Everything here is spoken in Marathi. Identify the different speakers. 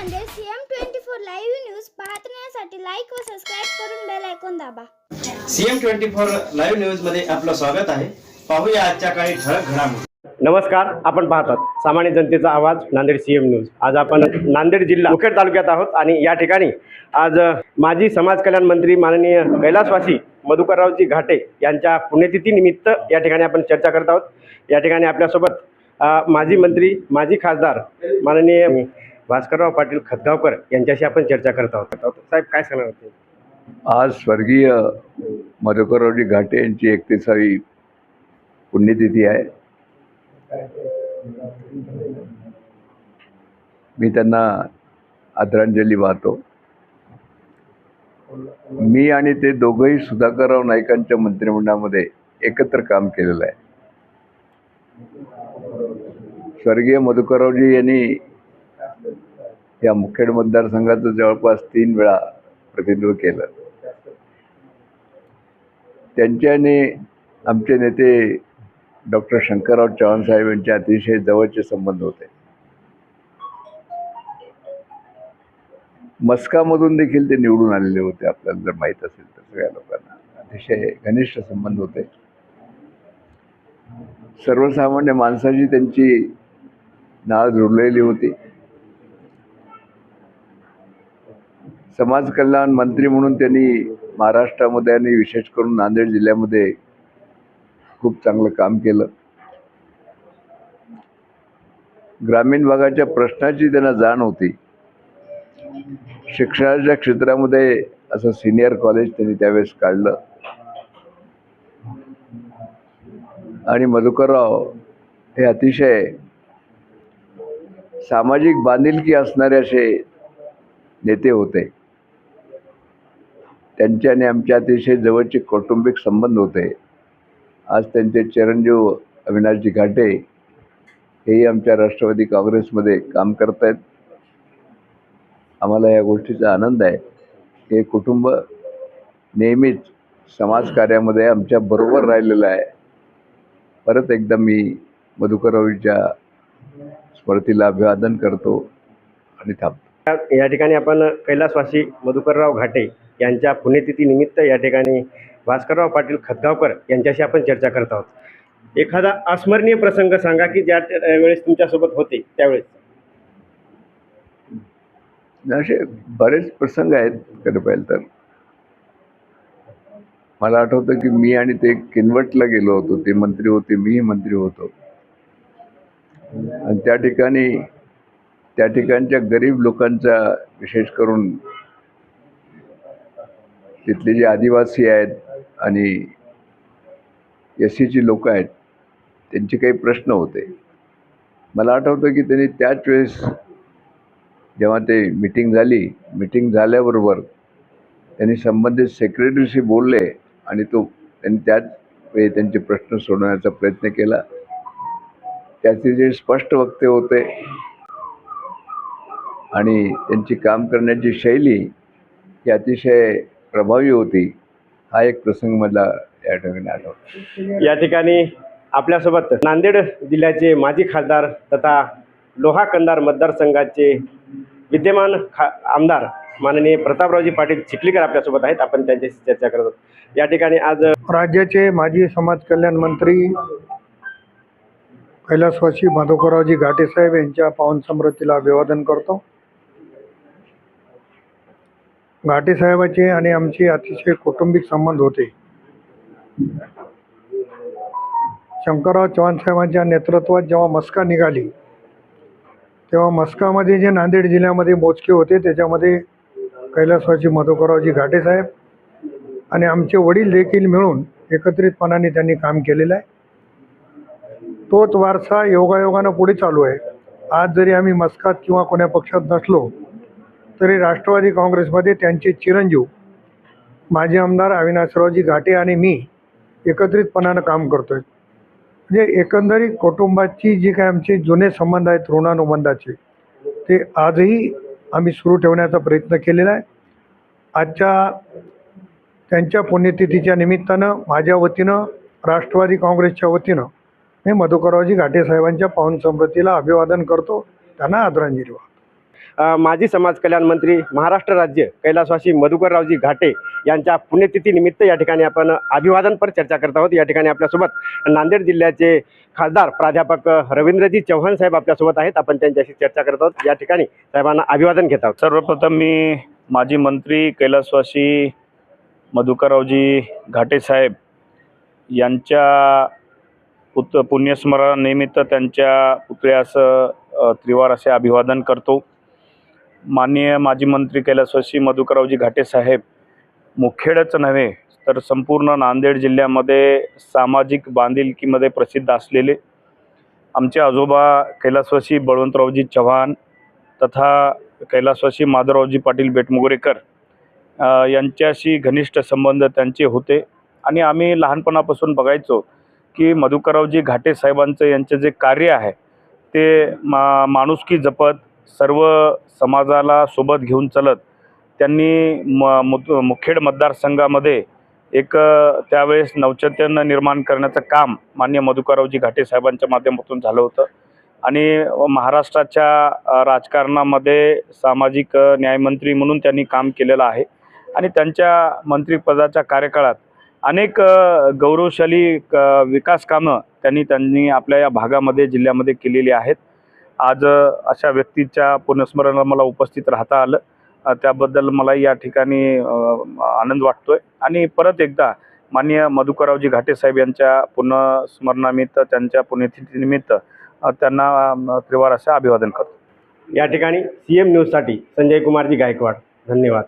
Speaker 1: CM twenty four live news पाहण्यासाठी लाईक व सबस्क्राईब करून बेल ऐकून दाबा.
Speaker 2: सीएम ट्वेंटी फोर लाईव्ह न्यूजमध्ये आपलं स्वागत आहे. पाहूया आजच्या काही ठळक घडामोडी.
Speaker 3: नमस्कार आपण पाहतात सामान्य जनतेचा आवाज नांदेड सीएम न्यूज. आज आपण नांदेड जिल्हा मुखेड तालुक्यात आहोत आणि या ठिकाणी आज माजी समाज कल्याण मंत्री माननीय कैलासवासी मधुकररावजी घाटे यांच्या पुण्यतिथी निमित्त या ठिकाणी आपण चर्चा करत आहोत. या ठिकाणी आपल्यासोबत माजी मंत्री माजी खासदार माननीय भास्करराव पाटील खतगावकर यांच्याशी आपण चर्चा करत आहोत. साहेब काय सांगणार होते
Speaker 4: आज स्वर्गीय मधुकररावजी घाटे यांची एकतीसावी पुण्यतिथी आहे. मी त्यांना आदरांजली वाहतो. मी आणि ते दोघंही सुधाकरराव नाईकांच्या मंत्रिमंडळामध्ये एकत्र काम केलेलं आहे. स्वर्गीय मधुकररावजी यांनी या मुखेड मतदारसंघाचं जवळपास तीन वेळा प्रतिनिधित्व केलं. त्यांच्याने आमचे नेते डॉक्टर शंकरराव चव्हाण साहेब यांचे अतिशय जवळचे संबंध होते. मस्कामधून देखील ते निवडून आलेले होते. आपल्याला जर माहीत असेल तर सगळ्या लोकांना अतिशय घनिष्ठ संबंध होते. सर्वसामान्य माणसाची त्यांची नाळ जुळलेली होती. समाज कल्याण मंत्री म्हणून त्यांनी महाराष्ट्रामध्ये आणि विशेष करून नांदेड जिल्ह्यामध्ये खूप चांगलं काम केलं. ग्रामीण भागाच्या प्रश्नाची त्यांना जाण होती. शिक्षणाच्या क्षेत्रामध्ये असं सिनियर कॉलेज त्यांनी त्यावेळेस काढलं. आणि मधुकरराव हे अतिशय सामाजिक बांधिलकी असणारे असे नेते होते. त्यांचे आणि आमचे अतिशय जवळचे कौटुंबिक संबंध होते. आज त्यांचे चिरंजीव अविनाशजी घाटे हेही आमच्या राष्ट्रवादी काँग्रेसमध्ये काम करत आहेत आम्हाला या गोष्टीचा आनंद आहे. हे कुटुंब नेहमीच समाजकार्यामध्ये आमच्या बरोबर राहिलेलं आहे. परत एकदा मी मधुकररावच्या स्मृतीला अभिवादन करतो आणि थांबतो.
Speaker 3: या- या ठिकाणी आपण कैलासवासी मधुकरराव घाटे यांच्या पुण्यतिथीनिमित्त या ठिकाणी भास्करराव पाटील खतगावकर यांच्याशी आपण चर्चा करत आहोत. एखादा अस्मरणीय प्रसंग सांगा की ज्या वेळेस तुमच्यासोबत होते त्यावेळेस.
Speaker 4: असे बरेच प्रसंग आहेत खरं पाहिलं तर. मला आठवतं की मी आणि ते किनवटला गेलो होतो. ते मंत्री होते मीही मंत्री होतो. आणि त्या ठिकाणी त्या ठिकाणच्या गरीब लोकांचा विशेष करून तिथले जे आदिवासी आहेत आणि एस सीची लोक आहेत त्यांचे काही प्रश्न होते. मला आठवतं की त्यांनी त्याच वेळेस जेव्हा ते मिटिंग झाली मिटिंग झाल्याबरोबर त्यांनी संबंधित सेक्रेटरीशी बोलले आणि तो त्यांनी त्याच वेळी त्यांचे प्रश्न सोडवण्याचा प्रयत्न केला. त्याचे जे स्पष्ट वक्ते होते आणि त्यांची काम करण्याची शैली ही अतिशय प्रभावी होती हा एक प्रसंग मला या ठिकाणी आठवतो.
Speaker 3: या ठिकाणी आपल्यासोबत नांदेड जिल्ह्याचे माजी खासदार तथा लोहा कंदार मतदारसंघाचे विद्यमान खा आमदार माननीय प्रतापरावजी पाटील चिखलीकर आपल्यासोबत आहेत. आपण त्यांच्याशी चर्चा करत आहोत. या ठिकाणी आज
Speaker 5: राज्याचे माजी समाज कल्याण मंत्री कैलासवासी माधवकररावजी घाटेसाहेब यांच्या पावन समृद्धीला अभिवादन करतो. घाटेसाहेबाचे आणि आमचे अतिशय कौटुंबिक संबंध होते. शंकरराव चव्हाण साहेबांच्या नेतृत्वात जेव्हा मस्का निघाली तेव्हा मस्कामध्ये जे नांदेड जिल्ह्यामध्ये मोजके होते त्याच्यामध्ये कैलासवाची मधुकररावजी घाटेसाहेब आणि आमचे वडील देखील मिळून एकत्रितपणाने त्यांनी काम केलेलं आहे. तोच वारसा योगायोगानं पुढे चालू आहे. आज जरी आम्ही मस्कात किंवा कोण्या पक्षात नसलो तरी राष्ट्रवादी काँग्रेसमध्ये त्यांचे चिरंजीव माजी आमदार अविनाशरावजी घाटे आणि मी एकत्रितपणानं काम करतो आहे म्हणजे एकंदरीत कुटुंबाची जी काय आमचे जुने संबंध आहेत ऋणानुबंधाचे ते आजही आम्ही सुरू ठेवण्याचा प्रयत्न केलेला आहे. आजच्या त्यांच्या पुण्यतिथीच्या निमित्तानं माझ्या वतीनं राष्ट्रवादी काँग्रेसच्या वतीनं मी मधुकररावजी घाटे साहेबांच्या पावन अभिवादन करतो. त्यांना आदरांजली
Speaker 3: वा माजी समाज कल्याण मंत्री महाराष्ट्र राज्य कैलासवासी मधुकररावजी घाटे यांच्या पुण्यतिथीनिमित्त या ठिकाणी आपण अभिवादनपर चर्चा करत आहोत. या ठिकाणी आपल्यासोबत नांदेड जिल्ह्याचे खासदार प्राध्यापक रवींद्रजी चव्हाण साहेब आपल्यासोबत आहेत. आपण त्यांच्याशी चर्चा करत आहोत. या ठिकाणी साहेबांना अभिवादन घेत आहोत.
Speaker 6: सर्वप्रथम मी माजी मंत्री कैलासवासी मधुकररावजी घाटेसाहेब यांच्या पुत पुण्यस्मरणानिमित्त त्यांच्या पुतळ्यास त्रिवार असे अभिवादन करतो. माननीय माजी मंत्री कैलासवासी मधुकररावजी घाटेसाहेब मुखेडच नव्हे तर संपूर्ण नांदेड जिल्ह्यामध्ये सामाजिक बांधिलकीमध्ये प्रसिद्ध असलेले आमचे आजोबा कैलासवासी बळवंतरावजी चव्हाण तथा कैलासवासी माधवरावजी पाटील बेटमुगरेकर यांच्याशी घनिष्ठ संबंध त्यांचे होते. आणि आम्ही लहानपणापासून बघायचो की मधुकररावजी घाटे साहेबांचं यांचं जे कार्य आहे ते मा माणुसकी जपत सर्व समाजाला सोबत घेऊन चालत त्यांनी म मुद मुखेड मतदारसंघामध्ये एक त्यावेळेस नवचैतन्य निर्माण करण्याचं काम मान्य मधुकररावजी घाटे साहेबांच्या माध्यमातून झालं होतं. आणि महाराष्ट्राच्या राजकारणामध्ये सामाजिक न्यायमंत्री म्हणून त्यांनी काम केलेलं आहे. आणि त्यांच्या मंत्रिपदाच्या कार्यकाळात अनेक गौरवशाली क- विकास कामं त्यांनी त्यांनी आपल्या या भागामध्ये जिल्ह्यामध्ये केलेली आहेत. आज अशा व्यक्तीच्या पुनस्मरणाला मला उपस्थित राहता आलं. त्याबद्दल मला या ठिकाणी आनंद वाटतोय. आणि परत एकदा माननीय मधुकररावजी घाटे साहेब यांच्या पुनस्मरणानिमित्त त्यांच्या पुण्यतिथीनिमित्त त्यांना त्रिवार असं अभिवादन करतो.
Speaker 3: या ठिकाणी सी एम न्यूजसाठी संजय कुमारजी गायकवाड. धन्यवाद.